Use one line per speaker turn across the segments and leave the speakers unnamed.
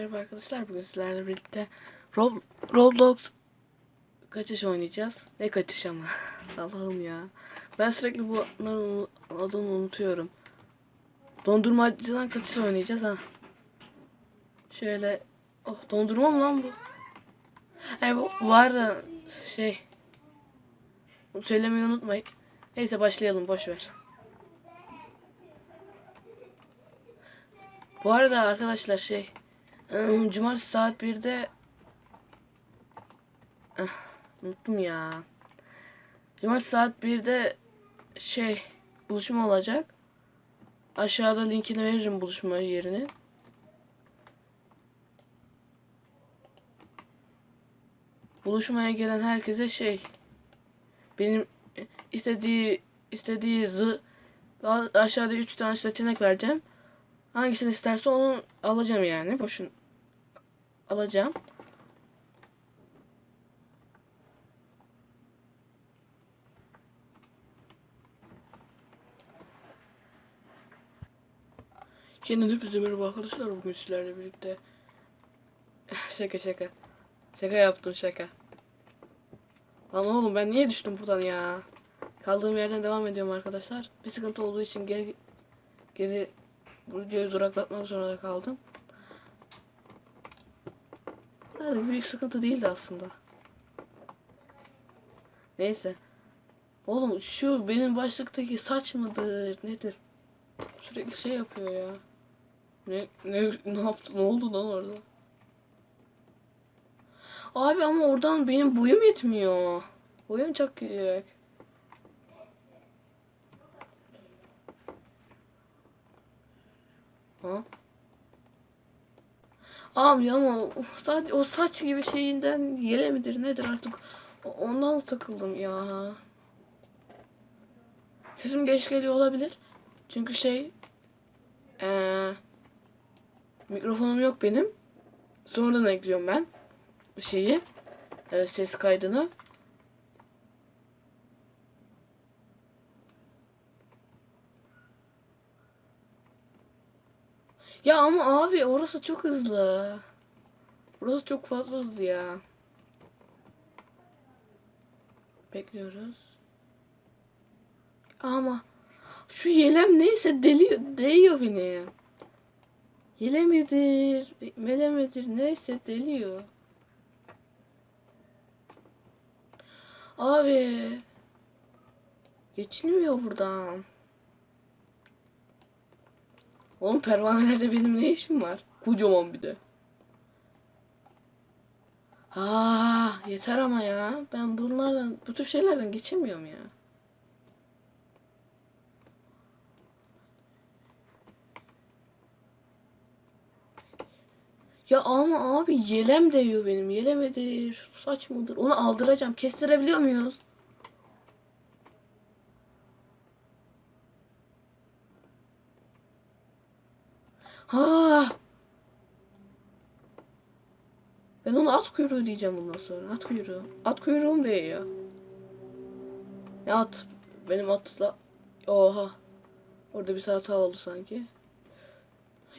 merhaba arkadaşlar. Bugün sizlerle birlikte Rob Roblox kaçış oynayacağız. Ne kaçış ama. Allah'ım ya. Ben sürekli bunların adını unutuyorum. Dondurmacıdan kaçış oynayacağız ha. Şöyle. Oh dondurma mı lan bu? Hey bu, bu arada şey. Söylemeyi unutmayın. Neyse başlayalım boş ver. Bu arada arkadaşlar şey ım, Cumartesi saat 1'de Ah, unuttum ya. Cumartesi saat 1'de şey buluşma olacak. Aşağıda linkini veririm buluşma yerini. Buluşmaya gelen herkese şey benim istediği istediği zı aşağıda 3 tane seçenek vereceğim. Hangisini isterse onu alacağım yani. Boşun alacağım. Yeniden hepinize merhaba arkadaşlar. Bugün sizlerle birlikte şaka şaka. Şaka yaptım şaka. Lan oğlum ben niye düştüm buradan ya? Kaldığım yerden devam ediyorum arkadaşlar. Bir sıkıntı olduğu için geri geri videoyu duraklatmak zorunda kaldım. Nerede büyük sıkıntı değildi aslında. Neyse. Oğlum şu benim başlıktaki saç mıdır nedir? Sürekli şey yapıyor ya. Ne ne ne yaptı? Ne oldu lan orada? Abi ama oradan benim boyum yetmiyor. Boyum çok küçük. Ha? Abi ama o saç, o saç gibi şeyinden yele midir nedir artık ondan takıldım ya. Sesim geç geliyor olabilir. Çünkü şey eee mikrofonum yok benim. Sonradan ekliyorum ben şeyi e, ses kaydını. Ya ama abi orası çok hızlı. Burası çok fazla hızlı ya. Bekliyoruz. Ama şu yelem neyse deli değiyor beni. Yele midir, mele midir neyse deliyor. Abi geçilmiyor buradan. Oğlum pervanelerde benim ne işim var? Kocaman bir de. Aa, yeter ama ya. Ben bunlardan, bu tür şeylerden geçemiyorum ya. Ya ama abi yelem değiyor benim. Yelemedir, saç mıdır? Onu aldıracağım. Kestirebiliyor muyuz? Ha. Ben ona at kuyruğu diyeceğim bundan sonra. At kuyruğu. At kuyruğum diye ya. Ne at? Benim atla... Oha. Orada bir hata oldu sanki.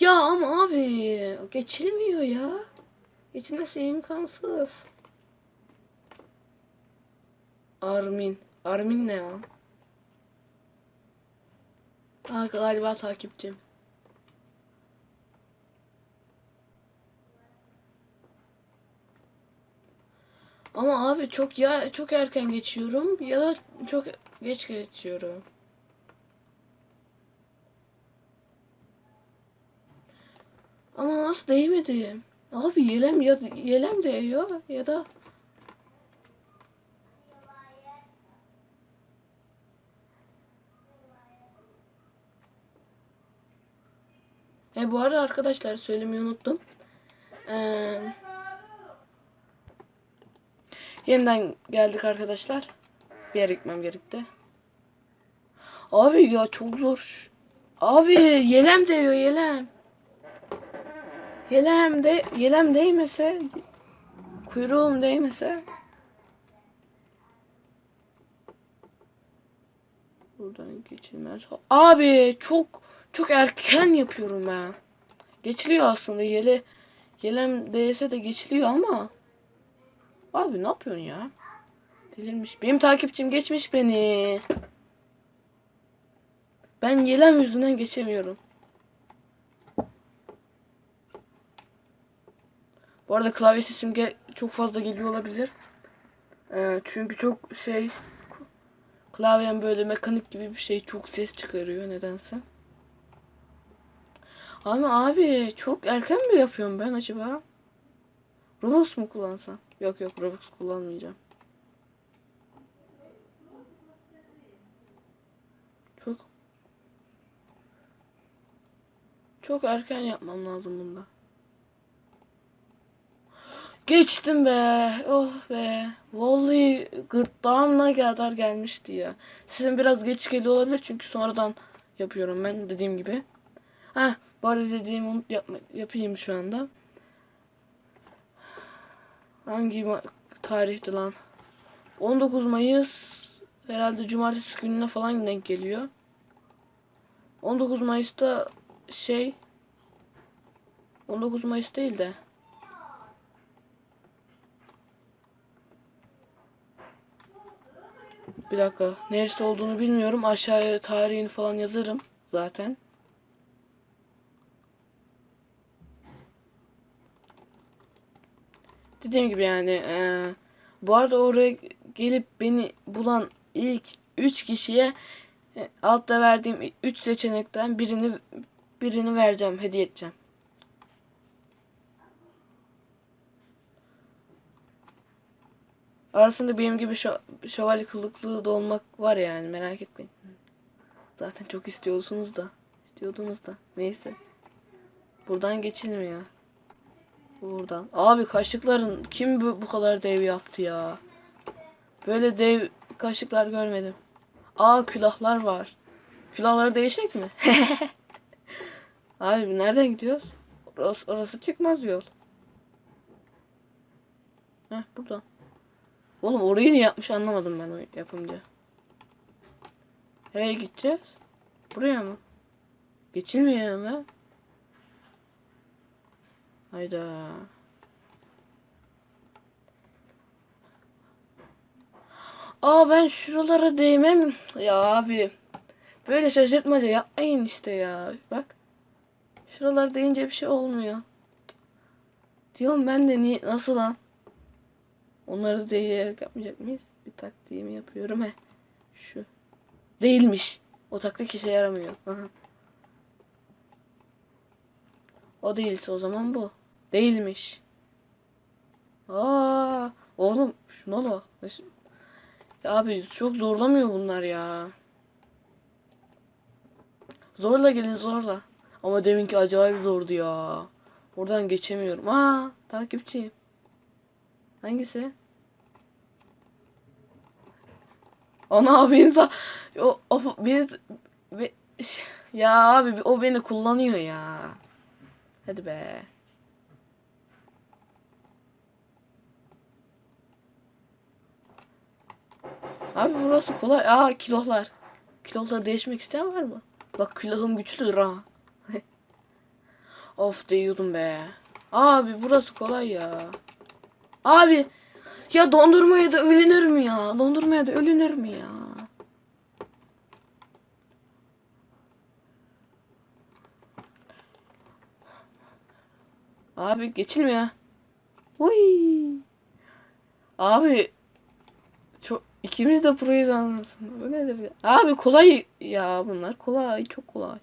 Ya ama abi geçilmiyor ya. Geçilmesi imkansız. Armin. Armin ne lan? Aa, galiba takipçim. Ama abi çok ya çok erken geçiyorum ya da çok geç geçiyorum. Ama nasıl değmedi? Abi yelem ya yelem değiyor ya da E bu arada arkadaşlar söylemeyi unuttum. Ee, yeniden geldik arkadaşlar. Bir yere gitmem gerekti. Abi ya çok zor. Abi yelem değiyor yelem. Yelem de yelem değmese kuyruğum değmese buradan geçilmez. Abi çok çok erken yapıyorum ben. Geçiliyor aslında yele Yelem değse de geçiliyor ama. Abi ne yapıyorsun ya? Delirmiş. Benim takipçim geçmiş beni. Ben yelem yüzünden geçemiyorum. Bu arada klavye sesim çok fazla geliyor olabilir. Ee, çünkü çok şey klavyem böyle mekanik gibi bir şey çok ses çıkarıyor nedense. Ama abi çok erken mi yapıyorum ben acaba? Robux mu kullansam? Yok yok Robux kullanmayacağım. Çok çok erken yapmam lazım bunda. Geçtim be. Oh be. Vallahi gırtlağımla kadar gelmişti ya. Sizin biraz geç geliyor olabilir çünkü sonradan yapıyorum ben dediğim gibi. Ha, bu arada dediğimi yapma, yapayım şu anda. Hangi tarihti lan? 19 Mayıs herhalde cumartesi gününe falan denk geliyor. 19 Mayıs'ta şey 19 Mayıs değil de Bir dakika. Neresi olduğunu bilmiyorum. Aşağıya tarihini falan yazarım zaten. Dediğim gibi yani eee, bu arada oraya gelip beni bulan ilk 3 kişiye e, altta verdiğim 3 seçenekten birini birini vereceğim, hediye edeceğim. Arasında benim gibi şo şövalye kılıklı da olmak var yani merak etmeyin. Zaten çok istiyorsunuz da. istiyordunuz da. Neyse. Buradan geçilmiyor. Buradan. Abi kaşıkların kim bu, bu kadar dev yaptı ya? Böyle dev kaşıklar görmedim. Aa külahlar var. Külahları değişik mi? Abi nereden gidiyoruz? Orası, orası çıkmaz yol. Heh buradan. Oğlum orayı niye yapmış anlamadım ben o yapımcı. Nereye gideceğiz? Buraya mı? Geçilmiyor mu? Hayda. Aa ben şuralara değmem. Ya abi. Böyle şaşırtmaca yapmayın işte ya. Bak. Şuralar deyince bir şey olmuyor. Diyorum ben de niye nasıl lan? Onları değerek yapmayacak mıyız? Bir taktiğimi yapıyorum he. Şu. Değilmiş. O taktik işe yaramıyor. O değilse o zaman bu. Değilmiş. Aa, oğlum şuna bak. Ya abi çok zorlamıyor bunlar ya. Zorla gelin zorla. Ama deminki acayip zordu ya. Oradan geçemiyorum. Aa, takipçiyim. Hangisi? Ana abi insan o, o biz be- ya abi o beni kullanıyor ya. Hadi be. Abi burası kolay. Aa kilotlar. Kilotları değişmek isteyen var mı? Bak külahım güçlüdür ha. of diyordum be. Abi burası kolay ya. Abi ya dondurmaya da ölünür mü ya? Dondurmaya da ölünür mü ya? Abi geçilmiyor. Uy. Abi ikimiz de proyuz anlasın. Bu nedir ya? Abi kolay ya bunlar kolay çok kolay.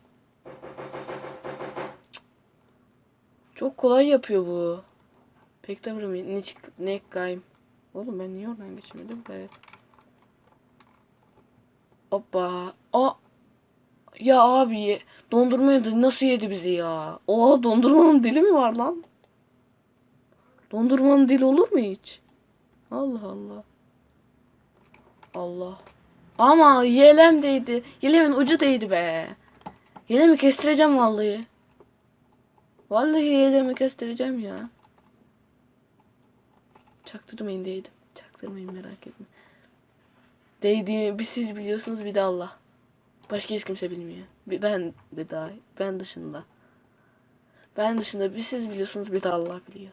Çok kolay yapıyor bu. Pek de. Ne çık ne kayım. Oğlum ben niye oradan geçemedim be? Hoppa. Aa. Ya abi dondurmayı da nasıl yedi bizi ya? O dondurmanın dili mi var lan? Dondurmanın dili olur mu hiç? Allah Allah. Allah. Ama yelem değdi. Yelemin ucu değdi be. Yelemi kestireceğim vallahi. Vallahi yelemi kestireceğim ya. Çaktırmayın değdim. Çaktırmayın merak etme. Değdiğimi bir siz biliyorsunuz bir de Allah. Başka hiç kimse bilmiyor. Bir Ben de dahil. Ben dışında. Ben dışında bir siz biliyorsunuz bir de Allah biliyor.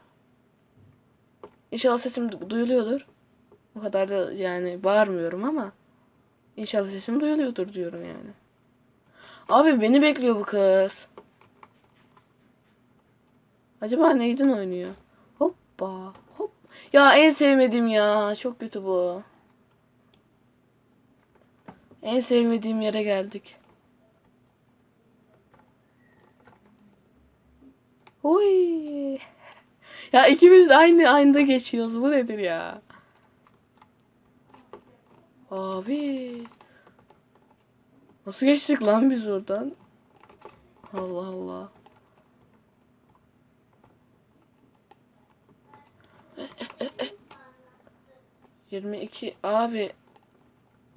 İnşallah sesim du- duyuluyordur. O kadar da yani bağırmıyorum ama inşallah sesim duyuluyordur diyorum yani. Abi beni bekliyor bu kız. Acaba neyden oynuyor? Hoppa hop. Ya en sevmediğim ya. Çok kötü bu. En sevmediğim yere geldik. Oy. Ya ikimiz de aynı anda geçiyoruz. Bu nedir ya? Abi. Nasıl geçtik lan biz oradan? Allah Allah. Yirmi iki abi.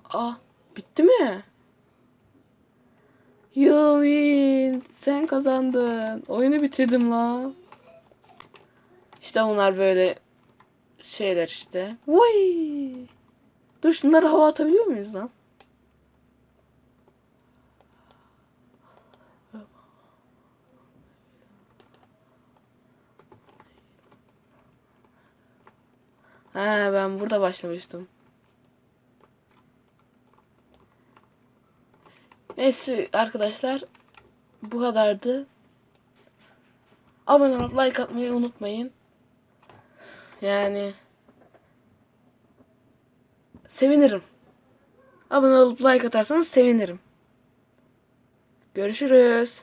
Ah bitti mi? You win. Sen kazandın. Oyunu bitirdim la. İşte bunlar böyle şeyler işte. Vay. Dur şunları hava atabiliyor muyuz lan? Ha ben burada başlamıştım. Neyse arkadaşlar bu kadardı. Abone olup like atmayı unutmayın. Yani sevinirim. Abone olup like atarsanız sevinirim. Görüşürüz.